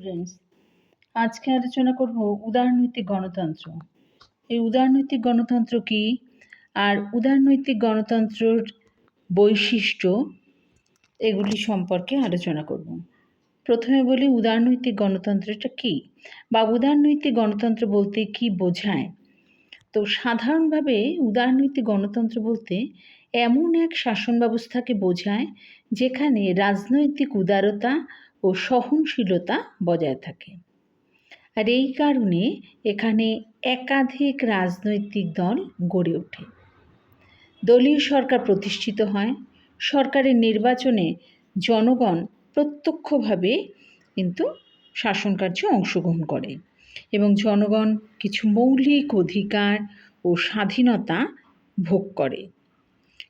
Students আজকে আলোচনা করব উদারনৈতিক গণতন্ত্র। এই উদারনৈতিক গণতন্ত্র কি? আর উদারনৈতিক গণতন্ত্রের বৈশিষ্ট্য এগুলি সম্পর্কে আলোচনা করব। প্রথমে বলি উদারনৈতিক গণতন্ত্রটা কি? বা উদারনৈতিক গণতন্ত্র বলতে কি বোঝায়? তো সাধারণভাবে উদারনৈতিক গণতন্ত্র বলতে এমন এক শাসন ব্যবস্থাকে বোঝায় যেখানে রাজনৈতিক উদারতা ও সহনশীলতা বজায় থাকে। আর এই কারণে এখানে একাধিক রাজনৈতিক দল গড়ে ওঠে। দলীয় সরকার প্রতিষ্ঠিত হয়। সরকারের নির্বাচনে জনগণ প্রত্যক্ষভাবে কিন্তু শাসন কার্যে অংশগ্রহণ করে এবং জনগণ কিছু মৌলিক অধিকার ও স্বাধীনতা ভোগ করে।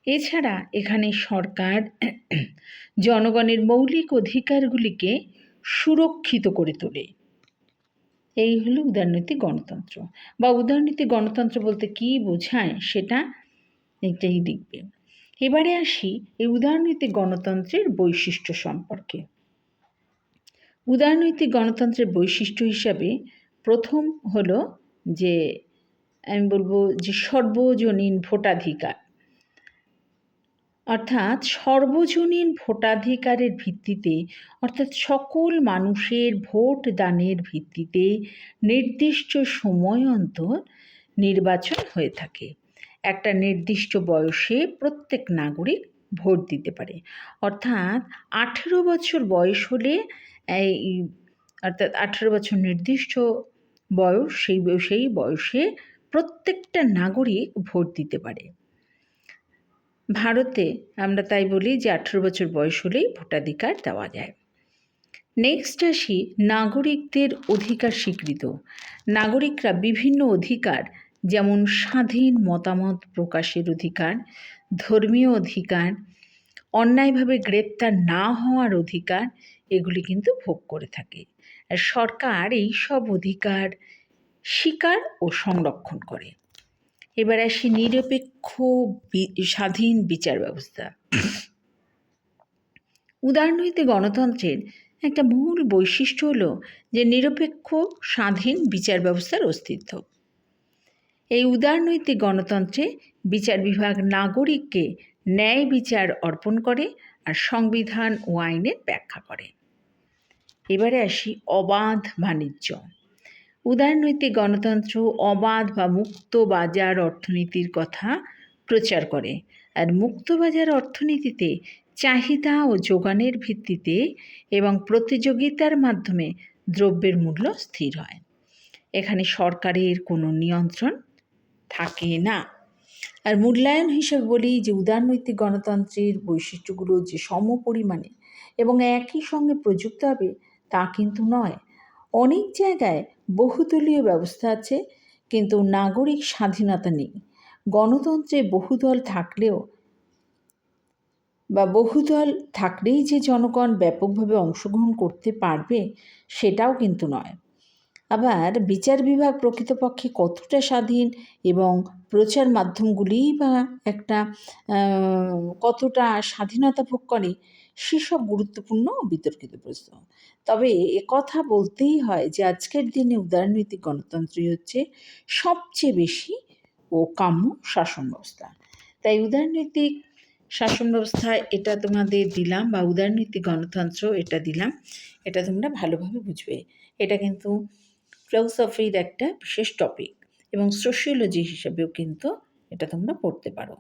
এছাড়া এখানে সরকার জনগণের মৌলিক অধিকারগুলিকে সুরক্ষিত করে তোলে। এই হলো উদারনৈতিক গণতন্ত্র। বা উদারনৈতিক গণতন্ত্র বলতে কী বোঝায় সেটা এটাই দেখবে। এবারে আসি এই উদারনৈতিক গণতন্ত্রের বৈশিষ্ট্য সম্পর্কে। উদারনৈতিক গণতন্ত্রের বৈশিষ্ট্য হিসাবে প্রথম হলো যে, আমি বলব যে সর্বজনীন ভোটাধিকার। অর্থাৎ সর্বজনীন ভোটাধিকারের ভিত্তিতে, অর্থাৎ সকল মানুষের ভোট দানের ভিত্তিতে নির্দিষ্ট সময় অন্তর নির্বাচন হয়ে থাকে। একটা নির্দিষ্ট বয়সে প্রত্যেক নাগরিক ভোট দিতে পারে। অর্থাৎ আঠেরো বছর বয়স হলে এই অর্থাৎ আঠেরো বছর নির্দিষ্ট বয়স, সেই সেই বয়সে প্রত্যেকটা নাগরিক ভোট দিতে পারে। ভারতে আমরা তাই বলি যে আঠেরো বছর বয়স হলেই ভোটাধিকার দেওয়া যায়। নেক্সট আসি নাগরিকদের অধিকার স্বীকৃত। নাগরিকরা বিভিন্ন অধিকার, যেমন স্বাধীন মতামত প্রকাশের অধিকার, ধর্মীয় অধিকার, অন্যায়ভাবে গ্রেপ্তার না হওয়ার অধিকার, এগুলি কিন্তু ভোগ করে থাকে। সরকার এই সব অধিকার স্বীকার ও সংরক্ষণ করে। এবার আসি নিরপেক্ষ স্বাধীন বিচার ব্যবস্থা। উদারনৈতিক গণতন্ত্রের একটা মূল বৈশিষ্ট্য হলো যে নিরপেক্ষ, স্বাধীন বিচার ব্যবস্থার অস্তিত্ব। এই উদারনৈতিক গণতন্ত্রে বিচার বিভাগ নাগরিককে ন্যায় বিচার অর্পণ করে আর সংবিধান ও আইনের ব্যাখ্যা করে। এবারে আসি অবাধ বাণিজ্য। উদারনৈতিক গণতন্ত্র, অবাধ বা মুক্ত বাজার অর্থনীতির কথা প্রচার করে। আর মুক্ত বাজার অর্থনীতিতে চাহিদা ও যোগানের ভিত্তিতে এবং প্রতিযোগিতার মাধ্যমে দ্রব্যের মূল্য স্থির হয়। এখানে সরকারের কোনো নিয়ন্ত্রণ থাকে না। আর মূল্যায়ন হিসেবে বলি যে, উদারনৈতিক গণতন্ত্রের বৈশিষ্ট্যগুলো যে সম পরিমাণে এবং একই সঙ্গে প্রযুক্ত হবে তা কিন্তু নয়। অনেক জায়গায় বহুদলীয় ব্যবস্থা আছে, কিন্তু নাগরিক স্বাধীনতা নেই। গণতন্ত্রে বহুদল থাকলেও বা বহুদল থাকলেই যে জনগণ ব্যাপকভাবে অংশগ্রহণ করতে পারবে, সেটাও কিন্তু নয়। আবার বিচার বিভাগ প্রকৃতপক্ষে কতটা স্বাধীন এবং প্রচার মাধ্যমগুলিই বা একটা কতটা স্বাধীনতা ভোগ করে সেসব গুরুত্বপূর্ণ বিতর্কিত প্রশ্ন। তবে কথা বলতেই হয় যে, আজকের দিনে উদারনৈতিক গণতন্ত্রই হচ্ছে সবচেয়ে বেশি ও কাম্য শাসন ব্যবস্থা। তাই উদারনৈতিক শাসন ব্যবস্থা এটা তোমাদের দিলাম বা উদারনৈতিক গণতন্ত্র এটা দিলাম, এটা তোমরা ভালোভাবে বুঝবে। এটা কিন্তু ফিলোসফির একটা বিশেষ টপিক এবং সোশিওলজি হিসেবেও কিন্তু এটা তোমরা পড়তে পারো।